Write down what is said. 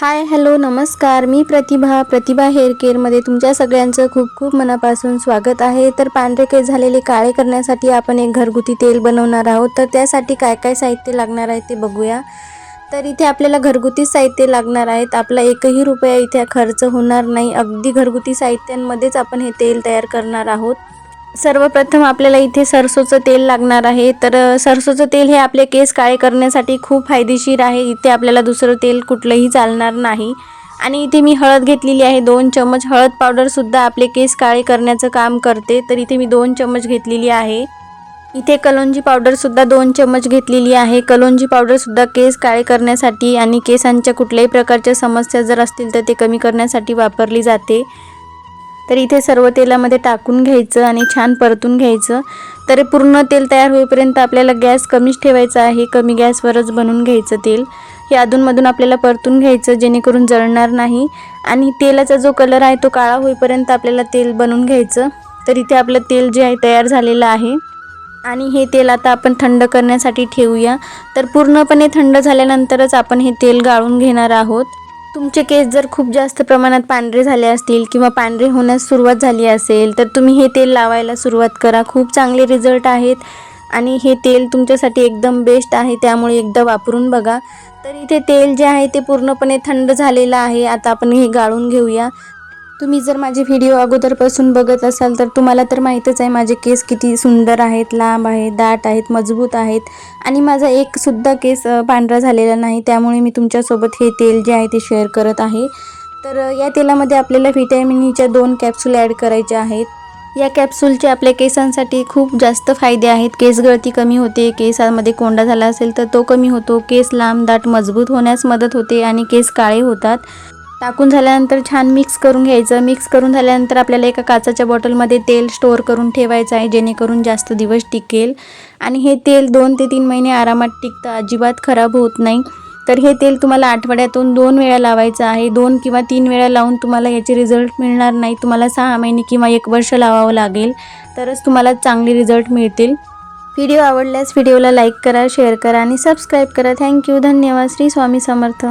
Hi hello नमस्कार. मी प्रतिभा प्रतिभा hair केअरमध्ये तुमच्या सगळ्यांचं खूप खूप मनापासून स्वागत आहे. तर पांढरे केस झालेले काळे करण्यासाठी आपण एक घरगुती तेल बनवणार आहोत. तर त्यासाठी काय काय साहित्य लागणार आहे ते बघूया. तर इथे आपल्याला घरगुती साहित्य लागणार आहेत. आपला एकही रुपया इथे खर्च होणार नाही. अगदी घरगुती साहित्यांमध्येच आपण हे तेल तयार करणार आहोत. सर्वप्रथम आपल्याला इथे सरसोचं तेल लागणार आहे. तर सरसोचं तेल हे आपले केस काळे करण्यासाठी खूप फायदेशीर आहे. इथे आपल्याला दुसरं तेल कुठलंही चालणार नाही. आणि इथे मी हळद घेतलेली आहे. दोन चम्मच हळद पावडरसुद्धा आपले केस काळे करण्याचं काम करते. तर इथे मी दोन चम्मच घेतलेली आहे. इथे कलोंजी पावडरसुद्धा दोन चम्मच घेतलेली आहे. कलोंजी पावडरसुद्धा केस काळे करण्यासाठी आणि केसांच्या कुठल्याही प्रकारच्या समस्या जर असतील तर ते कमी करण्यासाठी वापरली जाते. तर इथे सर्व तेलामध्ये टाकून घ्यायचं आणि छान परतून घ्यायचं. तर पूर्ण तेल तयार होईपर्यंत आपल्याला गॅस कमीच ठेवायचा आहे. कमी गॅसवरच बनवून घ्यायचं तेल. हे अधूनमधून आपल्याला परतून घ्यायचं जेणेकरून जळणार नाही. आणि तेलाचा जो कलर आहे तो काळा होईपर्यंत आपल्याला तेल बनवून घ्यायचं. तर इथे आपलं तेल जे आहे तयार झालेलं आहे. आणि हे तेल आता आपण थंड करण्यासाठी ठेवूया. तर पूर्णपणे थंड झाल्यानंतरच आपण हे तेल गाळून घेणार आहोत. तुमचे केस जर खूप जास्त प्रमाणात पांढरे झाले असतील किंवा पांढरे होण्यास सुरुवात झाली असेल तर तुम्ही हे तेल लावायला सुरुवात करा. खूप चांगले रिझल्ट आहेत आणि हे तेल तुमच्यासाठी एकदम बेस्ट आहे त्यामुळे एकदा वापरून बघा. तर इथे तेल जे आहे ते पूर्णपणे थंड झालेलं आहे. आता आपण हे गाळून घेऊया. तुम्ही जर माझे व्हिडिओ अगोदरपासून बघत असाल तर तुम्हाला तर माहीतच आहे माझे केस किती सुंदर आहेत लांब आहेत दाट आहेत मजबूत आहेत. आणि माझा एकसुद्धा केस पांढरा झालेला नाही. त्यामुळे मी तुमच्यासोबत हे तेल जे आहे ते शेअर करत आहे. तर या तेलामध्ये आपल्याला व्हिटॅमिन ईच्या e दोन कॅप्सूल ॲड करायच्या आहेत. या कॅप्सूलचे आपल्या केसांसाठी खूप जास्त फायदे आहेत. केस गळती कमी होते केसामध्ये कोंडा झाला असेल तर तो कमी होतो. केस लांब दाट मजबूत होण्यास मदत होते आणि केस काळे होतात. टाकून झाल्यानंतर छान मिक्स करून घ्यायचं. मिक्स करून झाल्यानंतर आपल्याला एका काचाच्या बॉटलमध्ये तेल स्टोअर करून ठेवायचं आहे जेणेकरून जास्त दिवस टिकेल. आणि हे तेल दोन ते तीन महिने आरामात टिकतं. अजिबात खराब होत नाही. तर हे तेल तुम्हाला आठवड्यातून दोन वेळा लावायचं आहे. दोन किंवा तीन वेळा लावून तुम्हाला याचे रिझल्ट मिळणार नाही. तुम्हाला सहा महिने किंवा एक वर्ष लावावं लागेल. तरच तुम्हाला चांगले रिझल्ट मिळतील. व्हिडिओ आवडल्यास व्हिडिओला लाईक करा शेअर करा आणि सबस्क्राईब करा. थँक्यू धन्यवाद. श्री स्वामी समर्थ.